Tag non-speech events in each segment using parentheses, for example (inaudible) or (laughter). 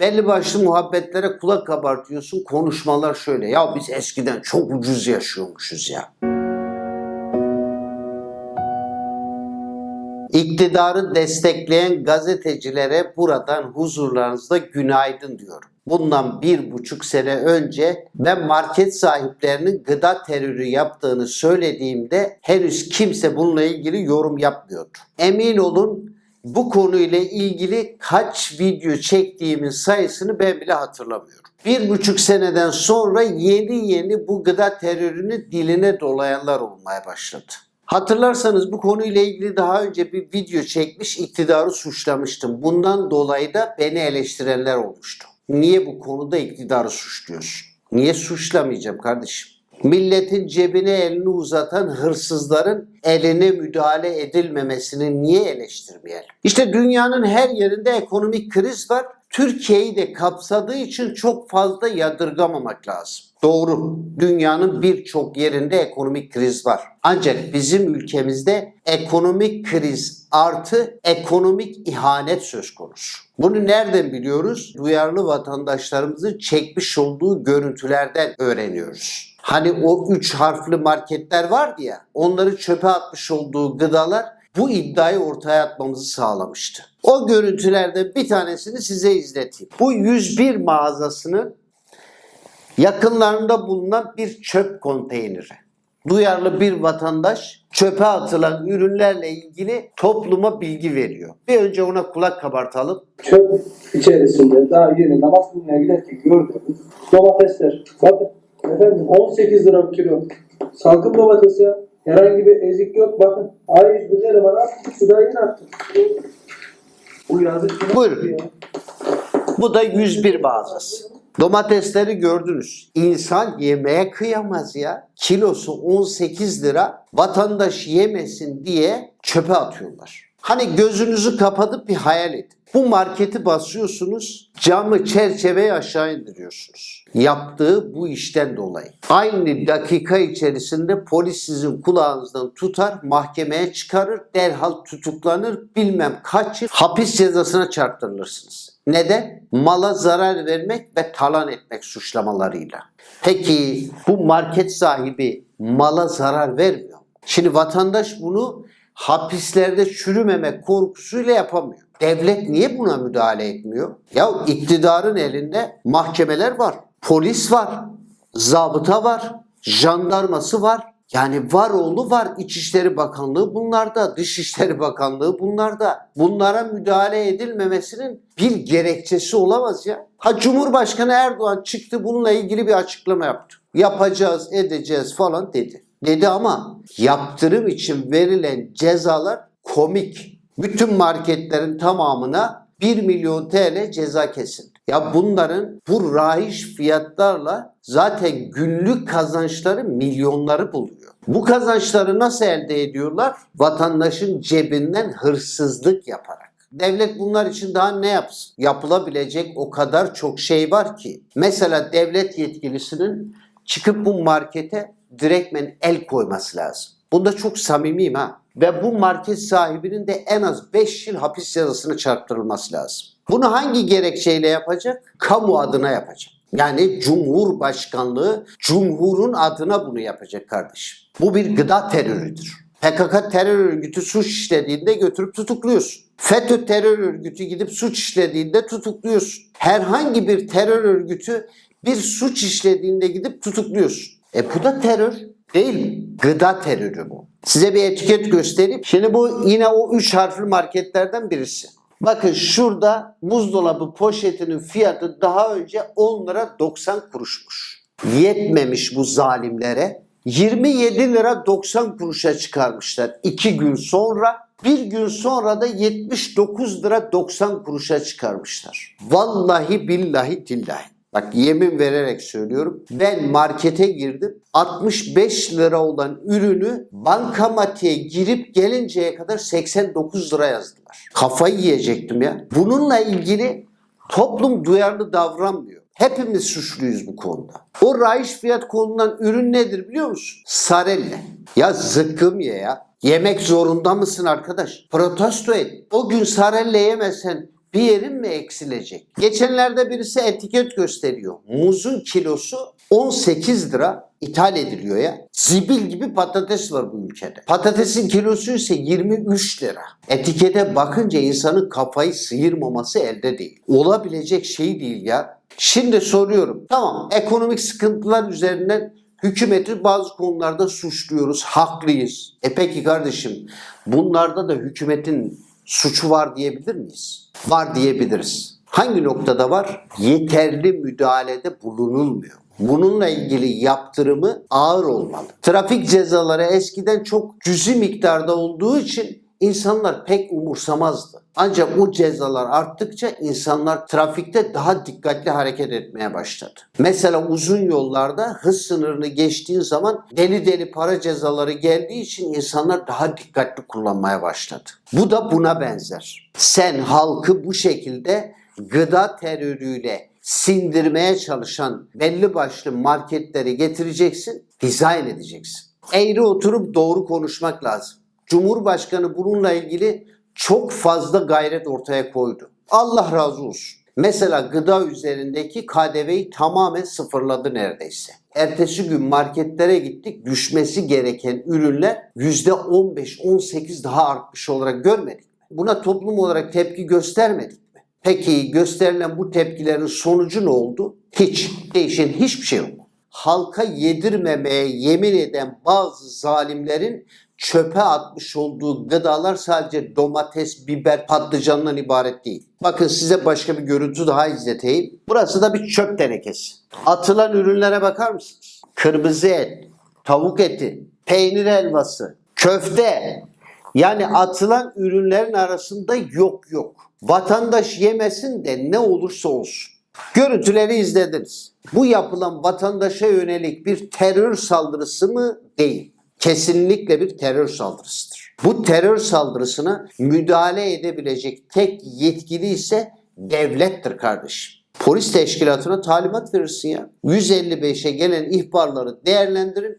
Belli başlı muhabbetlere kulak kabartıyorsun. Konuşmalar şöyle. Ya biz eskiden çok ucuz yaşıyormuşuz ya. İktidarı destekleyen gazetecilere buradan huzurlarınızda günaydın diyorum. Bundan bir buçuk sene önce ben market sahiplerinin gıda terörü yaptığını söylediğimde henüz kimse bununla ilgili yorum yapmıyordu. Emin olun bu konuyla ilgili kaç video çektiğimin sayısını ben bile hatırlamıyorum. Bir buçuk seneden sonra yeni yeni bu gıda terörünü diline dolayanlar olmaya başladı. Hatırlarsanız bu konuyla ilgili daha önce bir video çekmiş iktidarı suçlamıştım. Bundan dolayı da beni eleştirenler olmuştu. Niye bu konuda iktidarı suçluyorsun? Niye suçlamayacağım kardeşim? Milletin cebine elini uzatan hırsızların eline müdahale edilmemesini niye eleştirmeyelim? İşte dünyanın her yerinde ekonomik kriz var. Türkiye'yi de kapsadığı için çok fazla yadırgamamak lazım. Doğru. Dünyanın birçok yerinde ekonomik kriz var. Ancak bizim ülkemizde ekonomik kriz artı ekonomik ihanet söz konusu. Bunu nereden biliyoruz? Duyarlı vatandaşlarımızın çekmiş olduğu görüntülerden öğreniyoruz. Hani o üç harfli marketler vardı ya, onları çöpe atmış olduğu gıdalar bu iddiayı ortaya atmamızı sağlamıştı. O görüntülerden bir tanesini size izleteyim. Bu 101 mağazasının yakınlarında bulunan bir çöp konteyneri. Duyarlı bir vatandaş çöpe atılan ürünlerle ilgili topluma bilgi veriyor. Bir önce ona kulak kabartalım. çöp içerisinde daha yeni namaz kılmaya giderken gördüğümüz domatesler. Efendim 18 lira bir kilo. Salkım domates ya. Herhangi bir ezik yok. Bakın A101 ne bana. Şuraya yine attı. Bu yazık Buyurun. ya. Bu da 101 mağazası. Domatesleri gördünüz. İnsan yemeye kıyamaz ya. Kilosu 18 lira. Vatandaş yemesin diye çöpe atıyorlar. Hani gözünüzü kapatıp bir hayal edin. Bu marketi basıyorsunuz, camı çerçeveyi aşağı indiriyorsunuz. Yaptığı bu işten dolayı. Aynı dakika içerisinde polis sizin kulağınızdan tutar, mahkemeye çıkarır, derhal tutuklanır, bilmem kaç yıl hapis cezasına çarptırılırsınız. Neden? Mala zarar vermek ve talan etmek suçlamalarıyla. Peki bu market sahibi mala zarar vermiyor. Şimdi vatandaş bunu hapislerde çürümemek korkusuyla yapamıyor. Devlet niye buna müdahale etmiyor? Ya iktidarın elinde mahkemeler var, polis var, zabıta var, jandarması var. Yani var oğlu var. İçişleri Bakanlığı bunlarda, Dışişleri Bakanlığı bunlarda. Bunlara müdahale edilmemesinin bir gerekçesi olamaz ya. Ha Cumhurbaşkanı Erdoğan çıktı bununla ilgili bir açıklama yaptı. Yapacağız, edeceğiz falan dedi. Dedi ama yaptırım için verilen cezalar komik. Bütün marketlerin tamamına 1 milyon TL ceza kesildi. Ya bunların bu rahiş fiyatlarla zaten günlük kazançları milyonları buluyor. Bu kazançları nasıl elde ediyorlar? Vatandaşın cebinden hırsızlık yaparak. Devlet bunlar için daha ne yapsın? Yapılabilecek o kadar çok şey var ki. Mesela devlet yetkilisinin çıkıp bu markete direktmen el koyması lazım. Bunda çok samimiyim ha. Ve bu market sahibinin de en az 5 yıl hapis cezasına çarptırılması lazım. Bunu hangi gerekçeyle yapacak? Kamu adına yapacak. Yani Cumhurbaşkanlığı Cumhur'un adına bunu yapacak kardeşim. Bu bir gıda terörüdür. PKK terör örgütü suç işlediğinde götürüp tutukluyorsun. FETÖ terör örgütü gidip suç işlediğinde tutukluyorsun. Herhangi bir terör örgütü bir suç işlediğinde gidip tutukluyorsun. E bu da terör değil mi? Gıda terörü bu. Size bir etiket göstereyim. Şimdi bu yine o üç harfli marketlerden birisi. Bakın şurada buzdolabı poşetinin fiyatı daha önce 10 lira 90 kuruşmuş. Yetmemiş bu zalimlere. 27 lira 90 kuruşa çıkarmışlar 2 gün sonra. Bir gün sonra da 79 lira 90 kuruşa çıkarmışlar. Vallahi billahi tillahi. Bak yemin vererek söylüyorum. Ben markete girdim. 65 lira olan ürünü bankamatiğe girip gelinceye kadar 89 lira yazdılar. Kafayı yiyecektim ya. Bununla ilgili toplum duyarlı davranmıyor. Hepimiz suçluyuz bu konuda. O rayiç fiyat konulan ürün nedir biliyor musun? Sarelle. Ya zıkkım ye ya. Yemek zorunda mısın arkadaş? Protesto et. O gün sarelle yemesen Bir yerin mi eksilecek? Geçenlerde birisi etiket gösteriyor. Muzun kilosu 18 lira ithal ediliyor ya. Zibil gibi patates var bu ülkede. Patatesin kilosu ise 23 lira. Etikete bakınca insanın kafayı sıyırmaması elde değil. Olabilecek şey değil ya. Şimdi soruyorum. Tamam ekonomik sıkıntılar üzerinden hükümeti bazı konularda suçluyoruz. Haklıyız. E peki kardeşim bunlarda da hükümetin suçu var diyebilir miyiz? Var diyebiliriz. Hangi noktada var? Yeterli müdahalede bulunulmuyor. Bununla ilgili yaptırımı ağır olmalı. Trafik cezaları eskiden çok cüzi miktarda olduğu için insanlar pek umursamazdı. Ancak o cezalar arttıkça insanlar trafikte daha dikkatli hareket etmeye başladı. Mesela uzun yollarda hız sınırını geçtiğin zaman deli deli para cezaları geldiği için insanlar daha dikkatli kullanmaya başladı. Bu da buna benzer. Sen halkı bu şekilde gıda terörüyle sindirmeye çalışan belli başlı marketleri getireceksin, dizayn edeceksin. Eğri oturup doğru konuşmak lazım. Cumhurbaşkanı bununla ilgili çok fazla gayret ortaya koydu. Allah razı olsun. Mesela gıda üzerindeki KDV'yi tamamen sıfırladı neredeyse. Ertesi gün marketlere gittik. Düşmesi gereken ürünler %15-18 daha artmış olarak görmedik? Buna toplum olarak tepki göstermedik? Peki gösterilen bu tepkilerin sonucu ne oldu? Hiç. Değişen hiçbir şey yok. Halka yedirmemeye yemin eden bazı zalimlerin çöpe atmış olduğu gıdalar sadece domates, biber, patlıcandan ibaret değil. Bakın size başka bir görüntü daha izleteyim. Burası da bir çöp tenekesi. Atılan ürünlere bakar mısınız? Kırmızı et, tavuk eti, peynir helvası, köfte. Yani atılan ürünlerin arasında yok yok. Vatandaş yemesin de ne olursa olsun. Görüntüleri izlediniz. Bu yapılan vatandaşa yönelik bir terör saldırısı mı? Değil. Kesinlikle bir terör saldırısıdır. Bu terör saldırısına müdahale edebilecek tek yetkili ise devlettir kardeşim. Polis teşkilatına talimat verirsin ya. 155'e gelen ihbarları değerlendirin.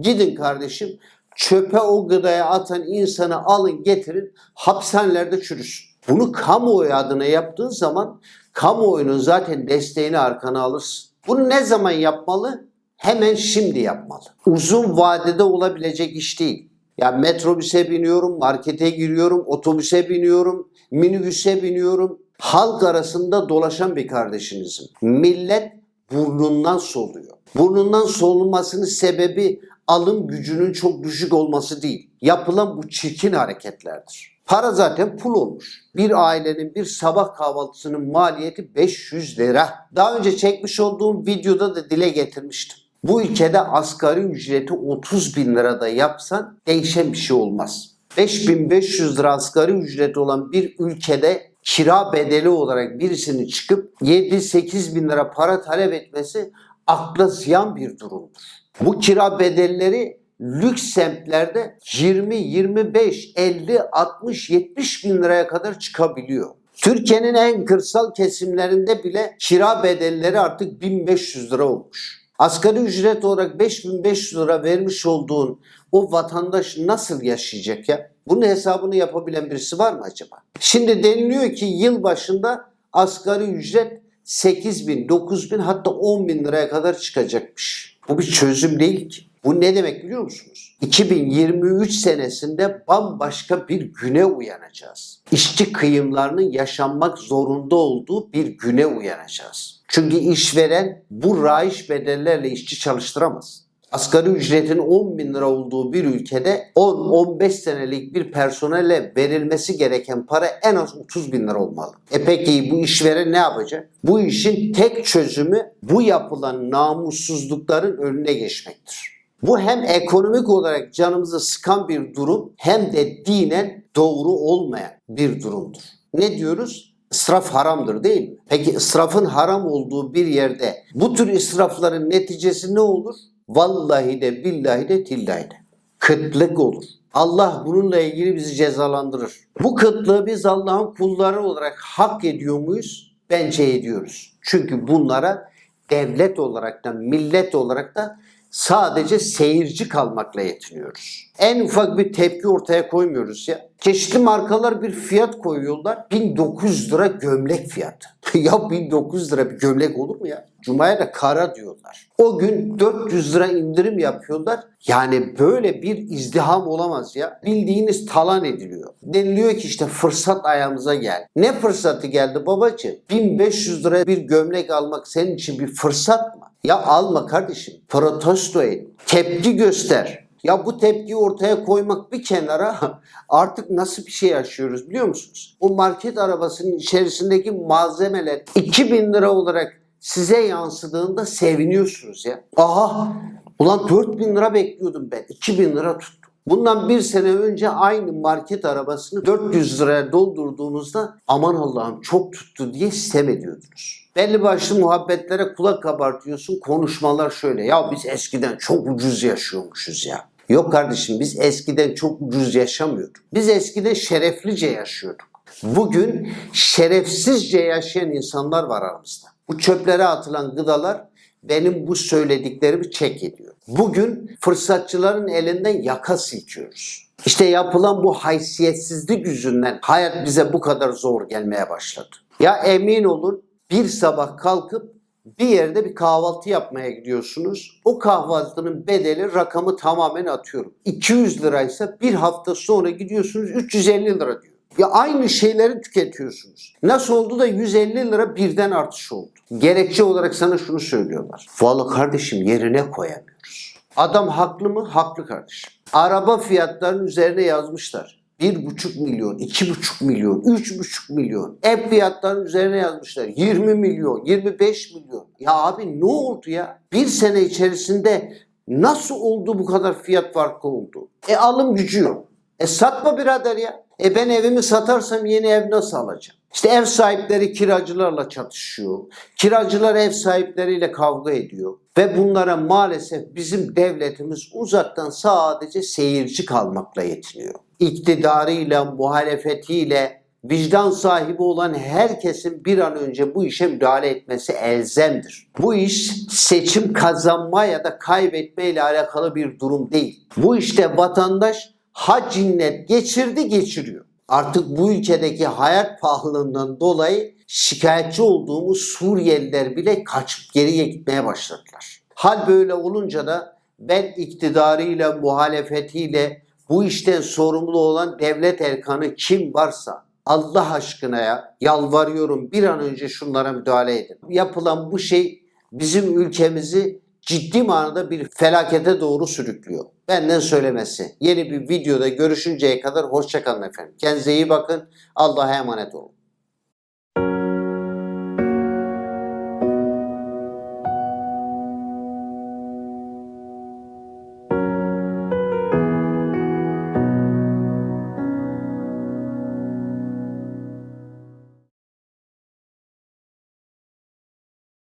Gidin kardeşim çöpe o gıdaya atan insanı alın getirin hapishanelerde çürüsün. Bunu kamuoyu adına yaptığın zaman kamuoyunun zaten desteğini arkana alırsın. Bunu ne zaman yapmalı? Hemen şimdi yapmalı. Uzun vadede olabilecek iş değil. Ya metrobüse biniyorum, markete giriyorum, otobüse biniyorum, minibüse biniyorum. Halk arasında dolaşan bir kardeşinizim. Millet burnundan soluyor. Burnundan solunmasının sebebi alım gücünün çok düşük olması değil. Yapılan bu çirkin hareketlerdir. Para zaten pul olmuş. Bir ailenin bir sabah kahvaltısının maliyeti 500 lira. Daha önce çekmiş olduğum videoda da dile getirmiştim. Bu ülkede asgari ücreti 30 bin lirada yapsan değişen bir şey olmaz. 5500 lira asgari ücreti olan bir ülkede kira bedeli olarak birisinin çıkıp 7-8 bin lira para talep etmesi akla ziyan bir durumdur. Bu kira bedelleri lüks semtlerde 20, 25, 50, 60, 70 bin liraya kadar çıkabiliyor. Türkiye'nin en kırsal kesimlerinde bile kira bedelleri artık 1500 lira olmuş. Asgari ücret olarak 5500 lira vermiş olduğun o vatandaş nasıl yaşayacak ya? Bunun hesabını yapabilen birisi var mı acaba? Şimdi deniliyor ki yıl başında asgari ücret 8 bin, 9 bin hatta 10 bin liraya kadar çıkacakmış. Bu bir çözüm değil ki. Bu ne demek biliyor musunuz? 2023 senesinde bambaşka bir güne uyanacağız. İşçi kıyımlarının yaşanmak zorunda olduğu bir güne uyanacağız. Çünkü işveren bu raiş bedellerle işçi çalıştıramaz. Asgari ücretin 10 bin lira olduğu bir ülkede 10-15 senelik bir personele verilmesi gereken para en az 30 bin lira olmalı. E peki bu işveren ne yapacak? Bu işin tek çözümü bu yapılan namussuzlukların önüne geçmektir. Bu hem ekonomik olarak canımızı sıkan bir durum hem de dinen doğru olmayan bir durumdur. Ne diyoruz? İsraf haramdır değil mi? Peki israfın haram olduğu bir yerde bu tür israfların neticesi ne olur? Vallahi de billahi de tillahi de. Kıtlık olur. Allah bununla ilgili bizi cezalandırır. Bu kıtlığı biz Allah'ın kulları olarak hak ediyor muyuz? Bence ediyoruz. Çünkü bunlara devlet olarak da millet olarak da sadece seyirci kalmakla yetiniyoruz. En ufak bir tepki ortaya koymuyoruz ya. Çeşitli markalar bir fiyat koyuyorlar. 1900 lira gömlek fiyatı. (laughs) ya 1900 lira bir gömlek olur mu ya? Cuma'ya da kara diyorlar. O gün 400 lira indirim yapıyorlar. Yani böyle bir izdiham olamaz ya. Bildiğiniz talan ediliyor. Deniliyor ki işte fırsat ayağımıza gel. Ne fırsatı geldi babacığım? 1500 lira bir gömlek almak senin için bir fırsat mı? Ya alma kardeşim. Protesto et. Tepki göster. Ya bu tepkiyi ortaya koymak bir kenara (laughs) artık nasıl bir şey yaşıyoruz biliyor musunuz? O market arabasının içerisindeki malzemeler 2000 lira olarak size yansıdığında seviniyorsunuz ya. Aha ulan 4000 lira bekliyordum ben 2000 lira tuttu. Bundan bir sene önce aynı market arabasını 400 liraya doldurduğunuzda aman Allah'ım çok tuttu diye sistem ediyordunuz. Belli başlı muhabbetlere kulak kabartıyorsun. Konuşmalar şöyle. Ya biz eskiden çok ucuz yaşıyormuşuz ya. Yok kardeşim biz eskiden çok ucuz yaşamıyorduk. Biz eskiden şereflice yaşıyorduk. Bugün şerefsizce yaşayan insanlar var aramızda. Bu çöplere atılan gıdalar benim bu söylediklerimi çek ediyor. Bugün fırsatçıların elinden yaka silkiyoruz. İşte yapılan bu haysiyetsizlik yüzünden hayat bize bu kadar zor gelmeye başladı. Ya emin olun bir sabah kalkıp bir yerde bir kahvaltı yapmaya gidiyorsunuz. O kahvaltının bedeli rakamı tamamen atıyorum. 200 liraysa bir hafta sonra gidiyorsunuz 350 lira diyor. Ya aynı şeyleri tüketiyorsunuz. Nasıl oldu da 150 lira birden artış oldu? Gerekçe olarak sana şunu söylüyorlar. Vallahi kardeşim yerine koyamıyoruz. Adam haklı mı? Haklı kardeşim. Araba fiyatlarının üzerine yazmışlar. 1,5 milyon, 2,5 milyon, 3,5 milyon. Ev fiyatlarının üzerine yazmışlar. 20 milyon, 25 milyon. Ya abi ne oldu ya? Bir sene içerisinde nasıl oldu bu kadar fiyat farkı oldu? E alım gücü yok. E satma birader ya. E ben evimi satarsam yeni ev nasıl alacağım? İşte ev sahipleri kiracılarla çatışıyor. Kiracılar ev sahipleriyle kavga ediyor. Ve bunlara maalesef bizim devletimiz uzaktan sadece seyirci kalmakla yetiniyor. İktidarıyla, muhalefetiyle, vicdan sahibi olan herkesin bir an önce bu işe müdahale etmesi elzemdir. Bu iş seçim kazanma ya da kaybetme ile alakalı bir durum değil. Bu işte vatandaş ha cinnet geçirdi geçiriyor. Artık bu ülkedeki hayat pahalılığından dolayı şikayetçi olduğumuz Suriyeliler bile kaçıp geriye gitmeye başladılar. Hal böyle olunca da ben iktidarıyla, muhalefetiyle bu işten sorumlu olan devlet erkanı kim varsa Allah aşkına ya yalvarıyorum bir an önce şunlara müdahale edin. Yapılan bu şey bizim ülkemizi ciddi manada bir felakete doğru sürüklüyor. Benden söylemesi. Yeni bir videoda görüşünceye kadar hoşçakalın efendim. Kendinize iyi bakın. Allah'a emanet olun.